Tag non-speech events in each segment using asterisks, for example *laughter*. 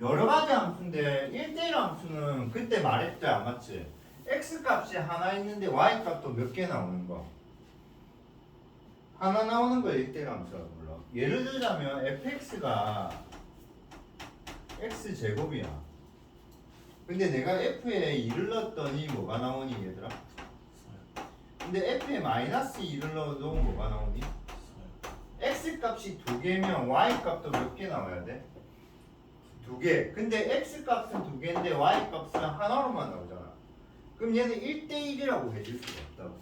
여러 가지 함수인데 1대1 함수는 그때 말했지 안 맞지? x 값이 하나 있는데 y 값도 몇 개 나오는 거 하나 나오는 거 1대1 함수라고 불러 예를 들자면 fx가 x 제곱이야 근데 내가 f에 2를 넣었더니 뭐가 나오니 얘들아? 근데 f에 마이너스 2를 넣어도 뭐가 나오니? x 값이 두 개면 y 값도 몇 개 나와야 돼? 두 개. 근데 x 값은 두 개인데 y 값은 하나로만 나오잖아. 그럼 얘는 1대1이라고 해줄 수가 없다고.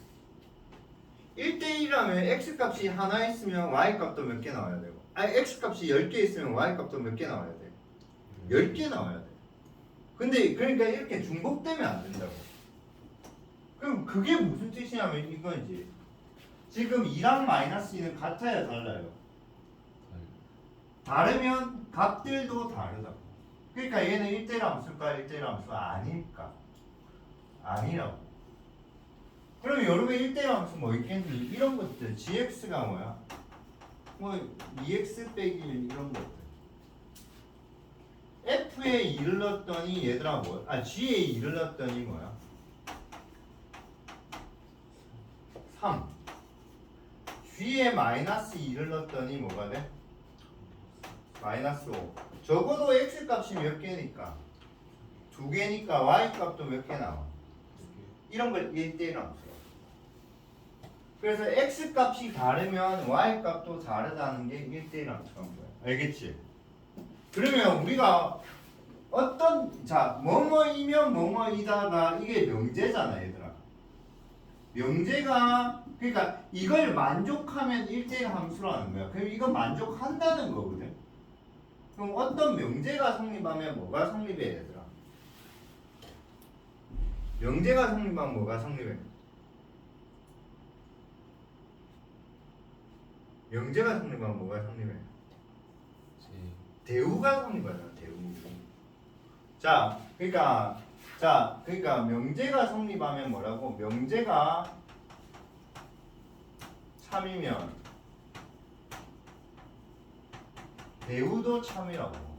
1대1이라면 x 값이 하나 있으면 y 값도 몇 개 나와야 되고. 아니 x 값이 10개 있으면 y 값도 몇 개 나와야 돼? 10개 나와야 돼. 근데 그러니까 이렇게 중복되면 안 된다고. 그럼 그게 무슨 뜻이냐면 이거지. 지금 2랑 마이너스 2는 같아야 달라요. 다르면 값들도 다르다고. 그러니까 얘는 1대1 함수일까 1대1 함수가 아닐까? 아니라고. 그럼 여러분 1대1 함수 뭐 있겠니? 이런 것들 gx가 뭐야? 뭐 2x 빼기 1 이런 것들. f에 2를 넣었더니 얘들아 뭐? 아 g에 2를 넣었더니 뭐야? 3. g에 마이너스 2를 넣었더니 뭐가 돼? 마이너스 5 적어도 x 값이 몇 개니까? 두 개니까 y 값도 몇 개 나와? 이런 걸 1대1 함수 그래서 x 값이 다르면 y 값도 다르다는 게 1대1 함수인 거야. 알겠지? 그러면 우리가 어떤 자 뭐뭐이면 뭐뭐이다가 이게 명제잖아 얘들아. 명제가 그러니까 이걸 만족하면 1대1 함수라는 거야. 그럼 이거 만족한다는 거거든 그럼 어떤 명제가 성립하면 뭐가 성립해 얘들아? 명제가 성립하면 뭐가 성립해? 명제가 성립하면 뭐가 성립해? 대우가 성립하잖아 대우 자 그러니까 자 그러니까 명제가 성립하면 뭐라고? 명제가 참이면 대우도 참이라고.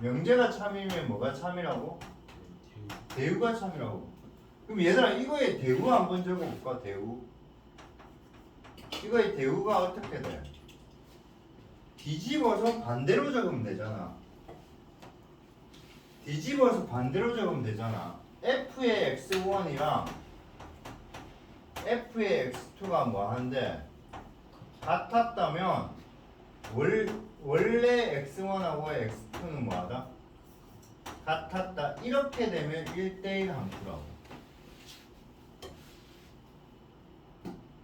명제가 참이면 뭐가 참이라고? 대우가 참이라고. 그럼 얘들아 이거의 대우 한번 적어볼까? 대우. 이거의 대우가 어떻게 돼? 뒤집어서 반대로 적으면 되잖아. 뒤집어서 반대로 적으면 되잖아. f의 x1이랑 f의 x2가 뭐 한데 같았다면 월, 원래 x1하고 x2는 뭐하다? 같았다. 이렇게 되면 1대1 함수라고.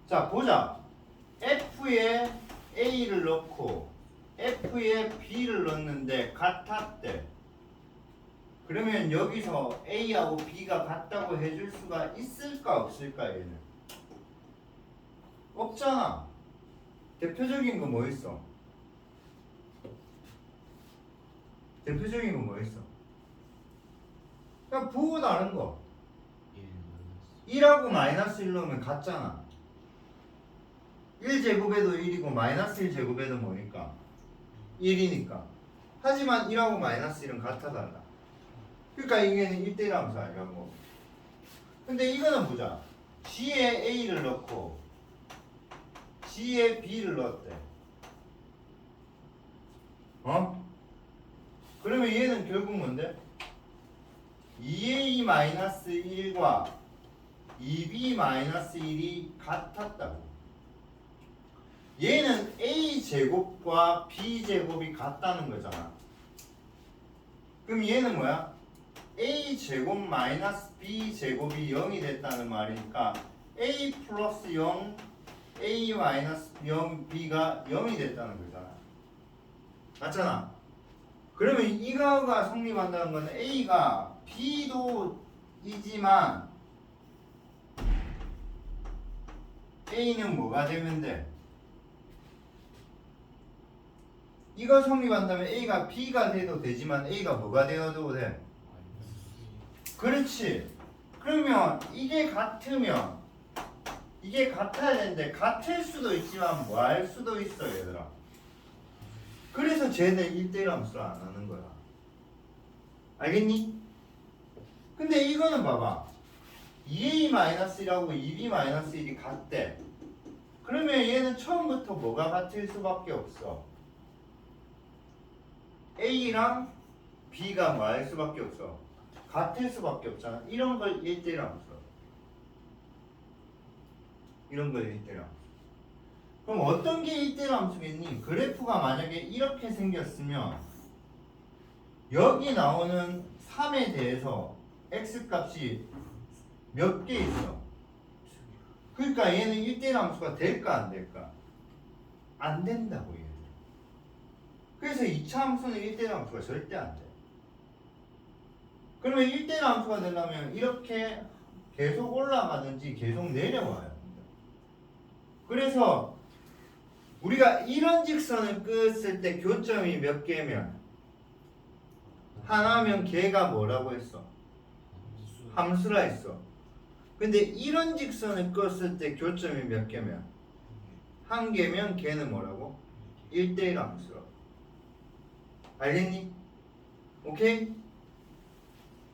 자, 보자. f에 a를 넣고 f에 b를 넣는데 같았대. 그러면 여기서 a하고 b가 같다고 해줄 수가 있을까 없을까 얘는? 없잖아. 대표적인 거뭐 있어? 대표적인 거뭐 있어? 그냥 부호 다른 거. 1하고 마이너스 1 넣으면 같잖아. 1제곱에도 1이고 마이너스 1제곱에도 뭐니까? 1이니까. 하지만 1하고 마이너스 1은 같아 달라. 그러니까 이게는 1대1 함수 아니라고. 근데 이거는 보자. G에 A를 넣고 G에 B를 넣었대. 어? 그러면 얘는 결국 뭔데? 2A-1과 2B-1이 같았다고. 얘는 A 제곱과 B 제곱이 같다는 거잖아. 그럼 얘는 뭐야? A 제곱 마이너스 B 제곱이 0이 됐다는 말이니까 A 플러스 0 A 마이너스 0 B가 0이 됐다는 거잖아. 맞잖아. 그러면 이거가 성립한다는 건 A가 B도 이지만 A는 뭐가 되면 돼? 이거 성립한다면 A가 B가 돼도 되지만 A가 뭐가 되어도 돼? 그렇지. 그러면 이게 같으면 이게 같아야 되는데 같을 수도 있지만 뭐 할 수도 있어 얘들아. 그래서 쟤는 1대1 함수를 안 하는 거야. 알겠니? 근데 이거는 봐봐. 2a-1하고 2b-1이 같대. 그러면 얘는 처음부터 뭐가 같을 수밖에 없어. a랑 b가 뭐할 수밖에 없어. 같을 수밖에 없잖아. 이런 걸 1대1 함수. 이런 걸 1대1 함수. 그럼 어떤 게 1대1 함수겠니? 그래프가 만약에 이렇게 생겼으면 여기 나오는 3에 대해서 x 값이 몇 개 있어? 그러니까 얘는 1대1 함수가 될까 안 될까? 안 된다고 얘는. 그래서 2차 함수는 1대1 함수가 절대 안 돼. 그러면 1대1 함수가 되려면 이렇게 계속 올라가든지 계속 내려와야 된다. 그래서 우리가 이런 직선을 끄었을 때 교점이 몇 개면 하나면 걔가 뭐라고 했어? 함수라 했어. 근데 이런 직선을 껐을 때 교점이 몇 개면 한 개면 걔는 뭐라고? 1대1 함수라고. 알겠니? 오케이?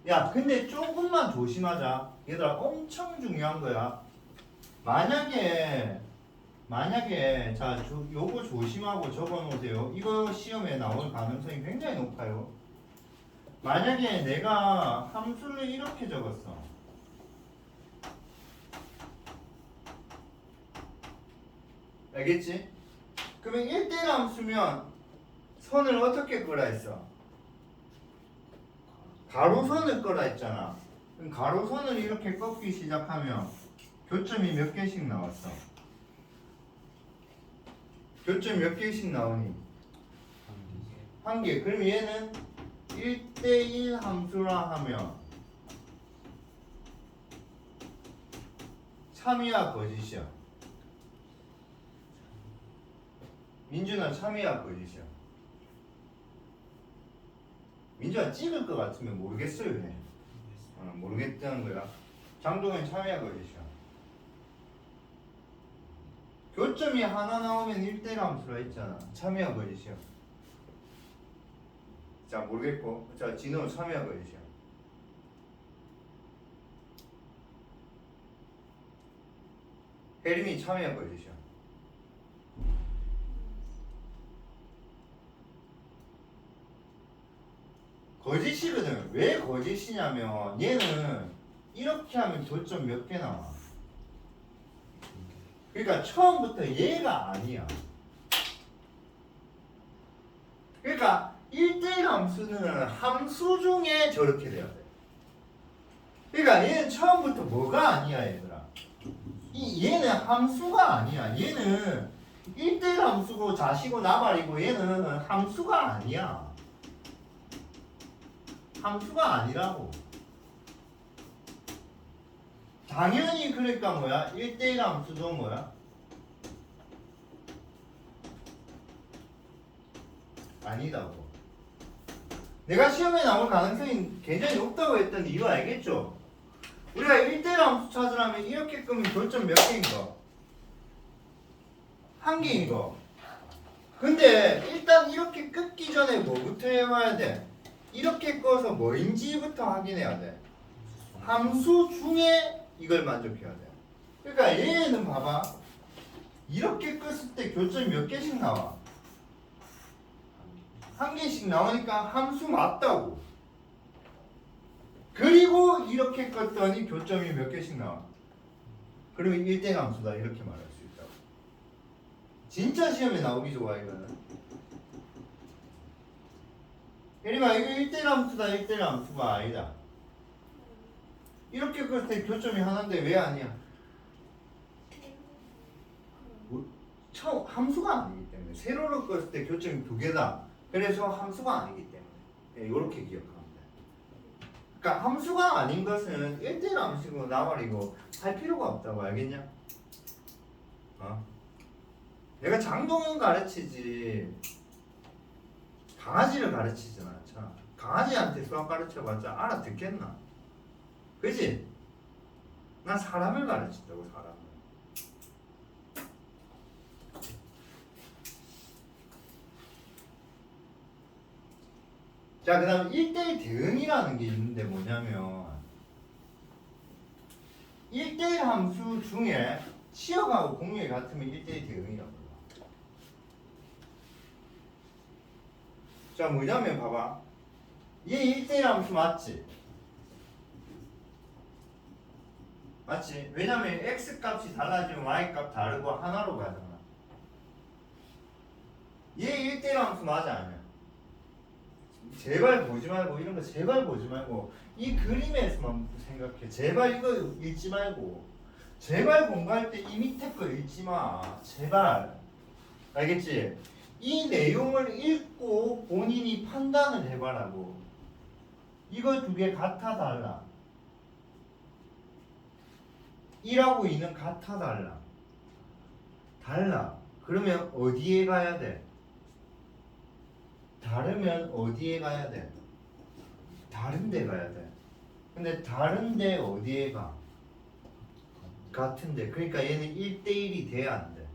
야, 근데 조금만 조심하자. 얘들아, 엄청 중요한 거야. 만약에 만약에 자, 저, 요거 조심하고 적어 놓으세요. 이거 시험에 나올 가능성이 굉장히 높아요. 만약에 내가 함수를 이렇게 적었어. 알겠지? 그러면 1대1 함수면 선을 어떻게 끄라 했어? 가로선을 끄라 했잖아. 그럼 가로선을 이렇게 꺾기 시작하면 교점이 몇 개씩 나왔어? 교점 몇 개씩 나오니? 한 개. 그럼 얘는 1대1 함수라 하면 참이야 거짓이야? 민준아 참이야 거짓이야? 민준아 찍을 것 같으면 모르겠어요 해. 어, 모르겠다는 거야. 장동현 참이야 거짓이야? 교점이 하나 나오면 1대1 함수라 했잖아. 참이야 거짓이야? 자 모르겠고. 자 진호 참여하 거짓이야 혜림이 참여하 거짓이야 거짓이거든. 왜 거짓이냐면 얘는 이렇게 하면 교점 몇 개 나와 그러니까 처음부터 얘가 아니야 그러니까 1대1 함수는 함수 중에 저렇게 돼야 돼. 그러니까 얘는 처음부터 뭐가 아니야 얘들아. 이 얘는 함수가 아니야. 얘는 1대1 함수고 자시고 나발이고 얘는 함수가 아니야. 함수가 아니라고. 당연히 그러니까 뭐야? 1대1 함수도 뭐야? 아니다고. 내가 시험에 나올 가능성이 굉장히 높다고 했던 이유 알겠죠? 우리가 1대1 함수 찾으려면 이렇게 끄면 교점 몇 개인 거? 한 개인 거. 근데 일단 이렇게 끊기 전에 뭐부터 해와야 돼? 이렇게 꺼서 뭐인지부터 확인해야 돼. 함수 중에 이걸 만족해야 돼. 그러니까 얘는 봐봐. 이렇게 껐을 때 교점이 몇 개씩 나와? 한 개씩 나오니까 함수 맞다고. 그리고 이렇게 껐더니 교점이 몇 개씩 나와. 그러면 1대 함수다 이렇게 말할 수 있다고. 진짜 시험에 나오기 좋아 이거는. 예림아 이거 1대 함수다 1대 함수가 아니다. 이렇게 껐을 때 교점이 하나인데 왜 아니야? 처음 함수가 아니기 때문에 세로로 껐을 때 교점이 두 개다. 그래서 함수가 아니기 때문에 네, 이렇게 기억하면 돼. 그러니까 함수가 아닌 것은 1대1 함수고 나발이고 할 필요가 없다고 알겠냐? 어? 내가 장동현 가르치지 강아지를 가르치진 않잖아. 강아지한테 수학 가르쳐봤자 알아듣겠나? 그지? 난 사람을 가르친다고 사람을. 자, 그 다음 1대1 대응이라는 게 있는데 뭐냐면 1대1 함수 중에 치역하고 공역이 같으면 1대1 대응이라고 불러. 자, 뭐냐면 봐봐. 얘 1대1 함수 맞지? 맞지? 왜냐면 x 값이 달라지면 y 값 다르고 하나로 가잖아. 얘 1대1 함수 맞아 아니야? 제발 보지 말고 이런 거 제발 보지 말고 이 그림에서만 생각해. 제발 이거 읽지 말고 제발 공부할 때 이 밑에 거 읽지 마. 제발 알겠지? 이 내용을 읽고 본인이 판단을 해봐라고. 이거 두 개 같아 달라. 1하고 2는 같아 달라. 달라. 그러면 어디에 가야 돼? 다르면 어디에 가야 돼? 다른 데 가야 돼. 근데 다른 데 어디에 가? 같은데. 그러니까 얘는 1대1이 돼야 안 돼.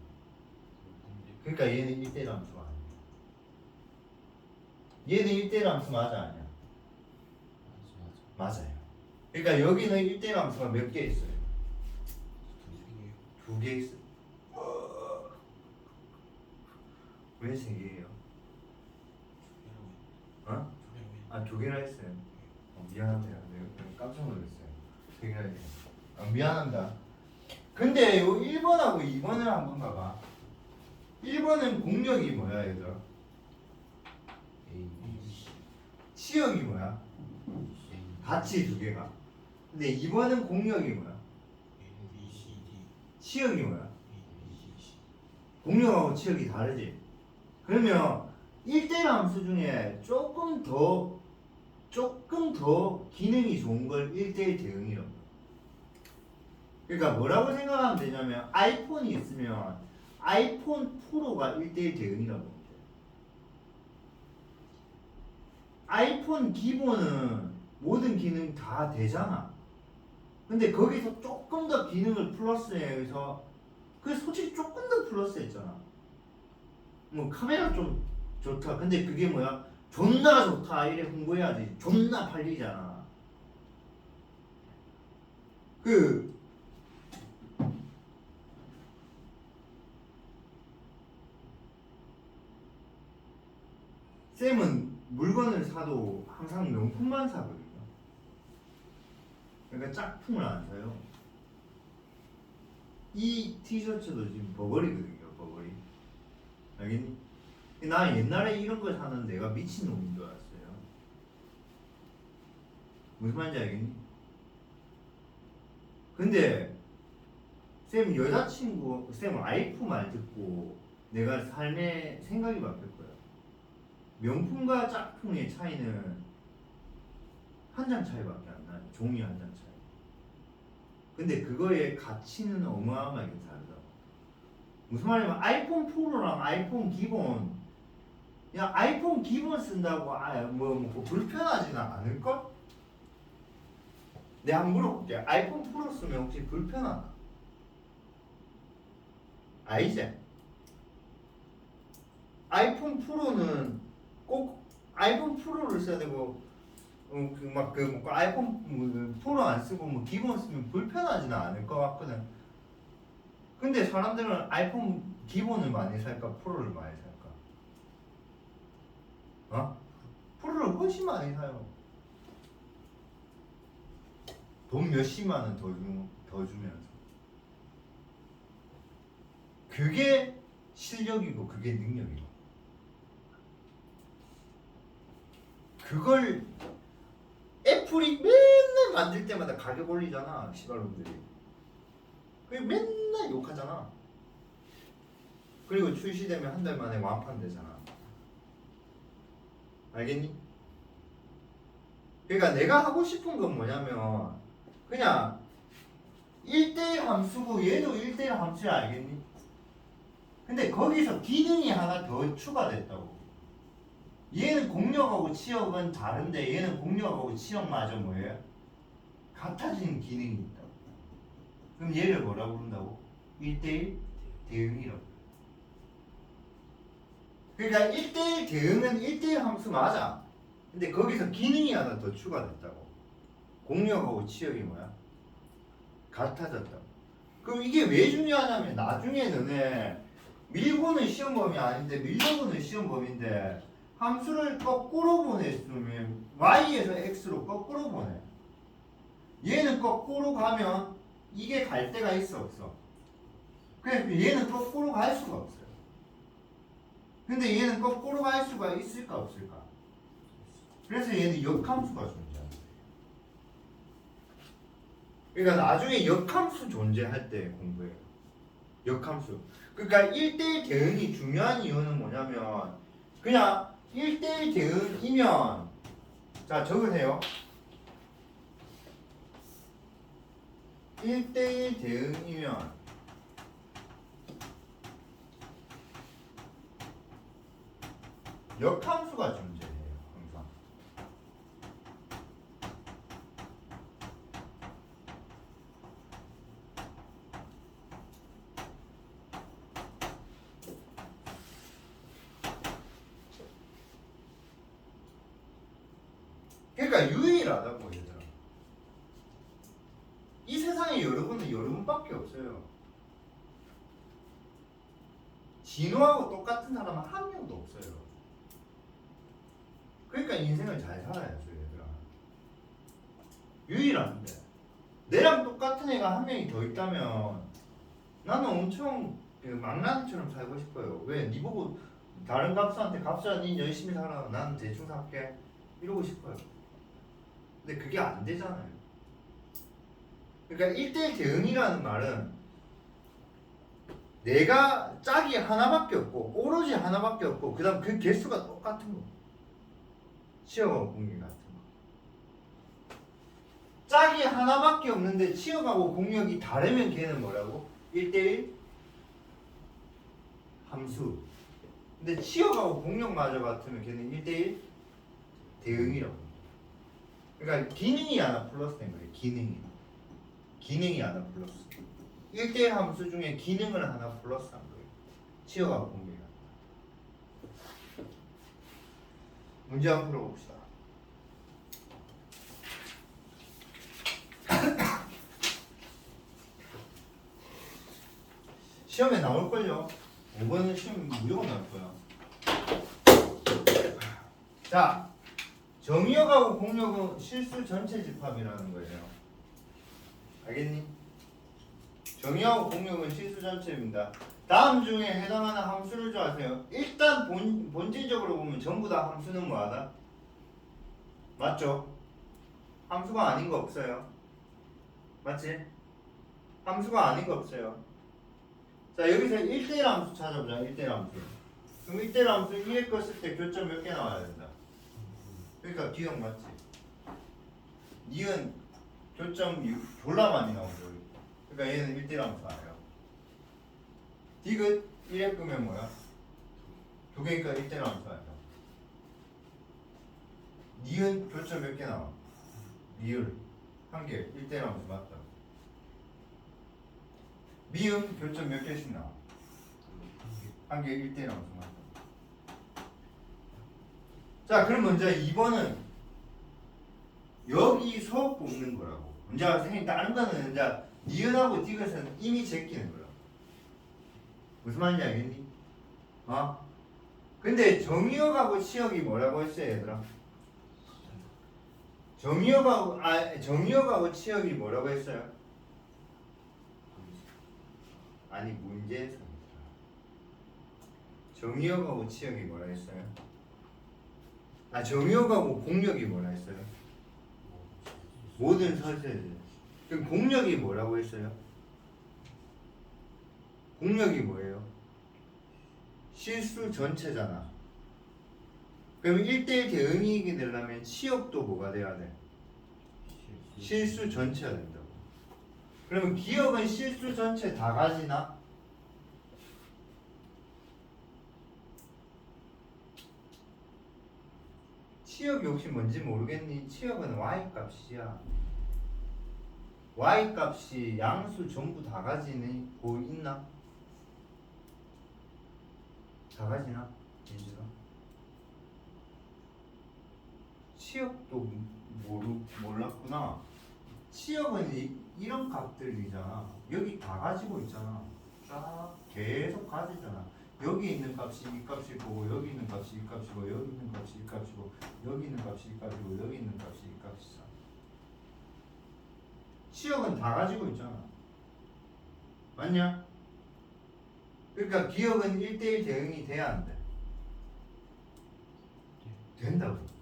그러니까 얘는 1대1 함수가 아니야. 얘는 1대1 함수 맞아 아니야? 맞아요. 그러니까 여기는 1대1 함수가 몇 개 있어요? 두 개 있어요. 왜세 개예요? 어? 아, 두 개나 했어요. 어, 미안합니다. 내가 깜짝 놀랐어요. 세 개나 했어요. 아, 미안합니다. 근데 요 1번하고 2번을 한번 봐봐. 1번은 공력이 뭐야, 얘들아? 치역이 뭐야? 같이 두 개가. 근데 2번은 공력이 뭐야? 치역이 뭐야? 공력하고 치역이 다르지? 그러면 1대1 함수 중에 조금 더 조금 더 기능이 좋은 걸 1대1 대응이라고 그러니까 뭐라고 생각하면 되냐면 아이폰이 있으면 아이폰 프로가 1대1 대응이라고 아이폰 기본은 모든 기능 다 되잖아 근데 거기서 조금 더 기능을 플러스해서 그 솔직히 조금 더 플러스했잖아 뭐 카메라 좀 좋다. 근데 그게 뭐야? 존나 좋다. 이래 홍보해야지. 존나 팔리잖아. 그 쌤은 물건을 사도 항상 명품만 사거든요. 그러니까 짝퉁을 안 사요. 이 티셔츠도 지금 버버리거든요. 버버리. 알겠니? 나 옛날에 이런 걸 사는 내가 미친놈인 줄 알았어요. 무슨 말인지 알겠니? 근데 쌤 여자친구 쌤 와이프 말 듣고 내가 삶의 생각이 바뀔 거야. 명품과 짝퉁의 차이는 한 장 차이밖에 안. 종이 한 장 차이. 근데 그거의 가치는 어마어마하게 다르다. 무슨 말이냐면 아이폰 프로랑 아이폰 기본 야 아이폰 기본 쓴다고 아뭐 뭐 불편하지는 않을걸? 내가 한번 물어볼게 아이폰 프로 쓰면 혹시 불편하나? 아니지? 아이폰 프로는 꼭 아이폰 프로를 써야 되고 막그 뭐 아이폰 뭐 프로 안 쓰고 뭐 기본 쓰면 불편하지는 않을 것 같거든. 근데 사람들은 아이폰 기본을 많이 살까 프로를 많이 살까? 어? 프로를 훨씬 많이 사요. 돈 몇십만 원 더 주, 더 주면서. 그게 실력이고 그게 능력이고. 그걸 애플이 맨날 만들 때마다 가격 올리잖아 시발놈들이. 그게 맨날 욕하잖아. 그리고 출시되면 한 달 만에 완판되잖아. 알겠니? 그러니까 내가 하고 싶은 건 뭐냐면 그냥 1대1 함수고 얘도 1대1 함수야 알겠니? 근데 거기서 기능이 하나 더 추가됐다고 얘는 공력하고 치역은 다른데 얘는 공력하고 치역마저 뭐예요? 같아지는 기능이 있다고 그럼 얘를 뭐라고 부른다고? 1대1 대응이라고 그러니까 1대1 대응은 1대1 함수 맞아 근데 거기서 기능이 하나 더 추가됐다고. 공력하고 치역이 뭐야? 같아졌다고. 그럼 이게 왜 중요하냐면 나중에 너네 밀고는 시험 범위 아닌데 밀려고는 시험 범위인데 함수를 거꾸로 보냈으면 y에서 x로 거꾸로 보내. 얘는 거꾸로 가면 이게 갈 데가 있어 없어. 그래서 얘는 거꾸로 갈 수가 없어요. 근데 얘는 거꾸로 갈 수가 있을까 없을까? 그래서 얘는 역함수가 존재하는 거예요. 그러니까 나중에 역함수 존재할 때 공부해요. 역함수. 그러니까 1대1 대응이 중요한 이유는 뭐냐면 그냥 1대1 대응이면. 자 적으세요. 1대1 대응이면. 역함수가 존재해요. 항상. 그러니까 유일하다고 얘들아. 이 세상에 여러분은 여러분밖에 없어요. 진호하고 똑같은 사람은 한 명도 없어요. 그러니까 인생을 잘 살아야죠, 얘들아. 유일한데. 내랑 똑같은 애가 한 명이 더 있다면 나는 엄청 그 망나니처럼 살고 싶어요. 왜? 니 보고 다른 갑수한테 갑수야 니 열심히 살아. 나는 대충 살게. 이러고 싶어요. 근데 그게 안 되잖아요. 그러니까 1대1 대응이라는 말은 내가 짝이 하나밖에 없고 오로지 하나밖에 없고 그 다음 그 개수가 똑같은 거. 공유 같은 거. 짝이 하나밖에 없는데 치어하고 공력이 다르면 걔는 뭐라고? 1대1 함수. 근데 치어하고 공력마저 같으면 걔는 1대1 대응이라고. 그러니까 기능이 하나 플러스 된 거예요. 기능이. 기능이 하나 플러스. 1대1 함수 중에 기능을 하나 플러스 한 거예요. 치어하고 공력이. 문제 한번 풀어봅시다. 시험에 나올걸요? 이번에 시험 무조건 나올 거야. 자, 정의역하고 공역은 실수 전체 집합이라는 거예요. 알겠니? 정의하고 공역은 실수 전체입니다. 다음 중에 해당하는 함수를 좀 아세요. 일단 본, 본질적으로 보면 전부 다 함수는 뭐하다? 맞죠? 함수가 아닌 거 없어요. 맞지? 함수가 아닌 거 없어요. 자 여기서 1대1 함수 찾아보자. 1대1 함수. 그럼 1대1 함수 2에 껐을 때 교점 몇 개 나와야 된다. 그러니까 기억 맞지? 니은 교점 6 졸라 많이 나오죠. 그러니까 얘는 1대1 함수 아니에요. 디귿 1에 끄면 뭐야? 두 개니까 1대1 함수 아니야. 니은 교점 몇 개 나와? 미을 한 개, 1대1 함수 맞다. 미음 교점 몇 개씩 나와? 한 개, 1대1 함수 맞다. 자, 그럼 먼저 2번은 여기서 뽑는 거라고. 이제 선생님 다른 거는 이제 니은하고 디귿은 이미 제끼는 거야. 무슨 말인지 알겠니? 어? 근데 정의역하고 치역이 뭐라고 했어요, 얘들아? 정의역하고 아 정의역하고 치역이 뭐라고 했어요? 아니 문제에서 정의역하고 치역이 뭐라 했어요? 아 정의역하고 공력이 뭐라 했어요? 모든 설세들. 그럼 공력이 뭐라고 했어요? 공력이 뭐예요? 실수 전체잖아. 그럼 1대1 대응이익이 되려면 치역도 뭐가 돼야 돼? 실수 전체가 된다고. 그러면 기억은 실수 전체 다 가지나? 치역이 혹시 뭔지 모르겠니? 치역은 y 값이야. y 값이 양수 전부 다 가지는 고 있나? 다 가지나? 얘들아? 치역도 모르 몰랐구나. 치역은 이, 이런 값들이잖아. 여기 다 가지고 있잖아. 쫙 계속 가지잖아. 여기 있는 값이 이 값이고 여기 있는 값이 이 값이고 여기 있는 값이 이 값이고 여기 있는 값이 이 값이고 여기 있는 값이 이 값이잖아. 치역은 다 가지고 있잖아. 맞냐? 그러니까 기억은 1대1 대응이 돼야 안 돼. 된다고.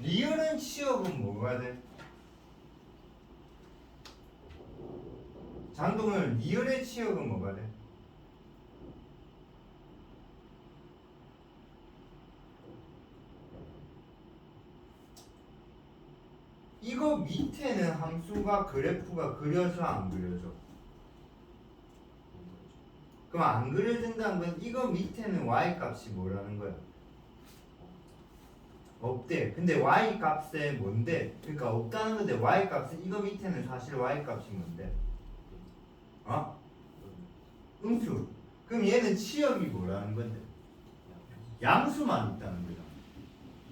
리얼은 치역은 뭐가 돼? 장동은 리얼의 치역은 뭐가 돼? 이거 밑에는 함수가 그래프가 그려져 안 그려져? 그럼 안 그려진다는 건 이거 밑에는 y 값이 뭐라는 거야? 없대. 근데 y 값에 뭔데? 그러니까 없다는 건데 y 값은 이거 밑에는 사실 y 값인 건데. 어? 음수. 그럼 얘는 치역이 뭐라는 건데? 양수만 있다는 거죠.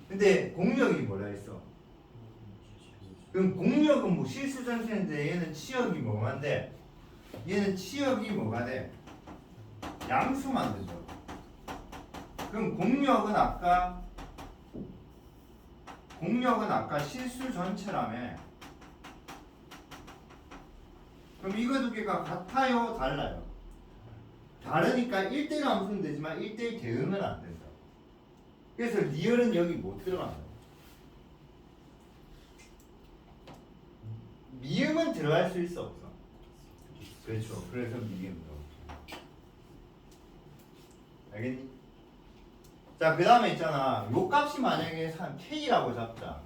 근데 공력이 뭐라 했어? 그럼 공력은 뭐 실수 전체인데 얘는 치역이 뭐만데? 얘는 치역이 뭐가 돼? 양수만 되죠. 그럼 공력은 아까 공력은 아까 실수 전체라며. 그럼 이거 두 개가 같아요, 달라요? 다르니까 1대1 함수는 되지만 1대1 대응은 안 된다. 그래서 리얼은 여기 못 들어간다. 미음은 들어갈 수 있어 없어? 그렇죠. 그래서 미음. 알겠니? 자, 그 다음에 있잖아. 요 값이 만약에 한 K라고 잡자.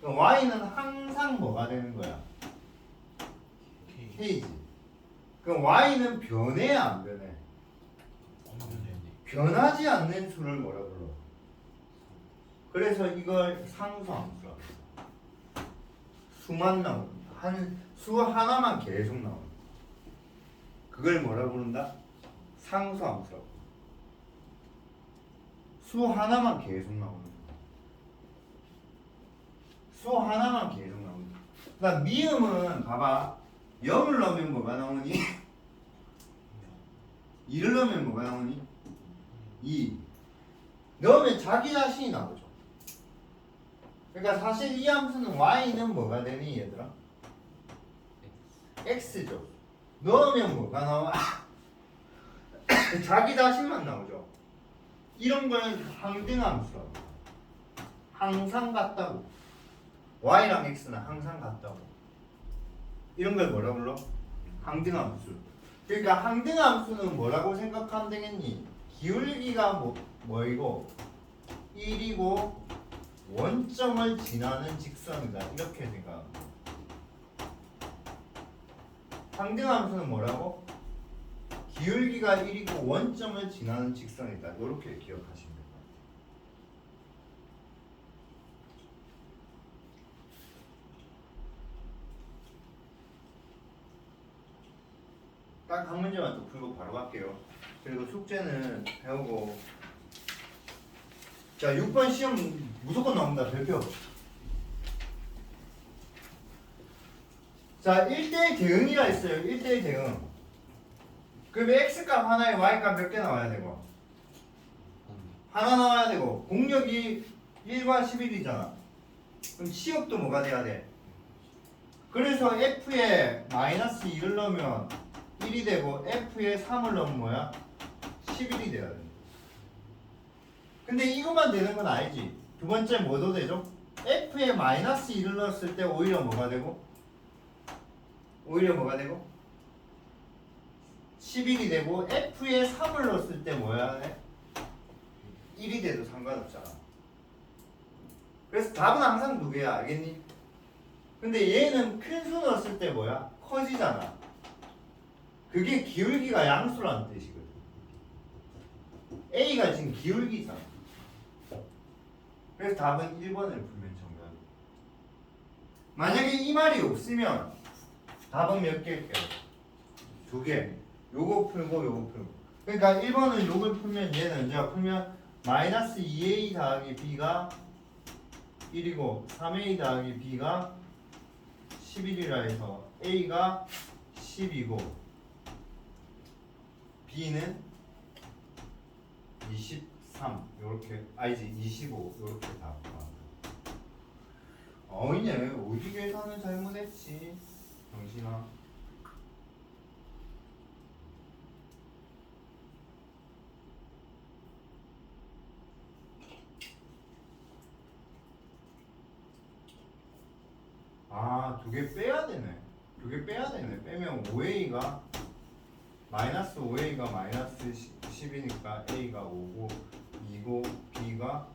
그럼 Y는 항상 뭐가 되는 거야? K지. 그럼 Y는 변해, 안 변해? 변하지 않는 수를 뭐라 불러? 그래서 이걸 상수함수라고 해. 수만 나오는 한수 하나만 계속 나오는 그걸 뭐라 부른다? 상수함수라고 수 하나만 계속 나오는 거. 수 하나만 계속 나오는 거. 그러니까 미음은 봐봐 0을 넣으면 뭐가 나오니? 2를 *laughs* 넣으면 뭐가 나오니? 2 넣으면 자기 자신이 나오죠 그러니까 사실 이 함수는 y는 뭐가 되니 얘들아? x죠 넣으면 뭐가 나와? *laughs* 자기 자신만 나오죠 이런 거는 항등함수라고 항상 같다고 y랑 x는 항상 같다고 이런 걸 뭐라 불러? 항등함수 그러니까 항등함수는 뭐라고 생각하면 되겠니? 기울기가 뭐, 뭐이고 1이고 원점을 지나는 직선이다 이렇게 생각합니다 항등함수는 뭐라고? 기울기가 1이고 원점을 지나는 직선이다. 이렇게 기억하시면 됩니다 딱 한 문제만 또 풀고 바로 갈게요. 그리고 숙제는 배우고. 자 6번 시험 무조건 나옵니다. 별표. 자 1대1 대응이라 했어요. 1대1 대응 그럼 x값 하나에 y값 몇 개 나와야 되고? 하나 나와야 되고. 공력이 1과 11이잖아. 그럼 치역도 뭐가 돼야 돼? 그래서 f에 마이너스 2를 넣으면 1이 되고 f에 3을 넣으면 뭐야? 11이 돼야 돼. 근데 이것만 되는 건 아니지. 두 번째 뭐도 되죠? f에 마이너스 2를 넣었을 때 오히려 뭐가 되고? 오히려 뭐가 되고 11이 되고 F에 3을 넣었을 때 뭐야 해? 1이 돼도 상관없잖아 그래서 답은 항상 두 개야 알겠니? 근데 얘는 큰 수 넣었을 때 뭐야? 커지잖아 그게 기울기가 양수라는 뜻이거든 A가 지금 기울기잖아 그래서 답은 1번을 풀면 정답이야 만약에 이 말이 없으면 답은 몇 개일게요? 두 개. 요거 풀고 요거 풀고. 그러니까 1번은 요걸 풀면 얘는 이제 풀면 마이너스 2a 더하기 b가 1이고 3a 더하기 b가 11이라 해서 a가 10이고 b는 23 요렇게 아니지 25 요렇게 다 어이네 어디 계산을 잘못했지. 정신아 아, 두 개 빼야 되네. 두 개 빼야 되네. 빼면 5a가 마이너스 5a가 마이너스 10이니까 a가 5고 2고 b가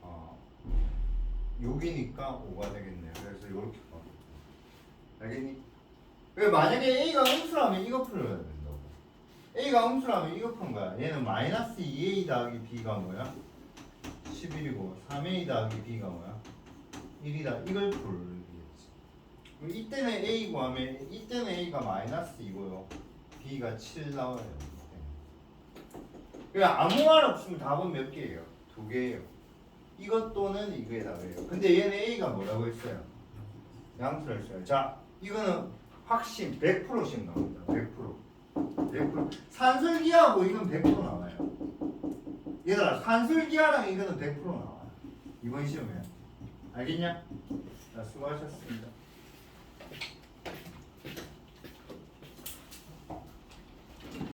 어, 6이니까 5가 되겠네. 그래서 이렇게 봐. 알겠니? 왜 만약에 a가 음수라면 이거 풀어야 된다고. a가 음수라면 이거 푸는 거야. 얘는 마이너스 2a 더하기 b가 뭐야? 11이고 3a 더하기 b가 뭐야? 1이다. 이걸 풀겠지. 이때는 A 구하면 이때는 A가 마이너스 2고요. B가 7 나와요. 그냥 아무 말 없으면 답은 몇 개예요? 두 개예요. 이것 또는 이거에 답이에요. 근데 얘는 A가 뭐라고 했어요? 양수를 써요. 자 이거는 확신 100%씩 나옵니다. 100% 100% 산술기하고 이건 100% 나와요. 얘들아 산술기하랑 이거는 100% 나와요. 이번 시험에 알겠냐? 자, 수고하셨습니다.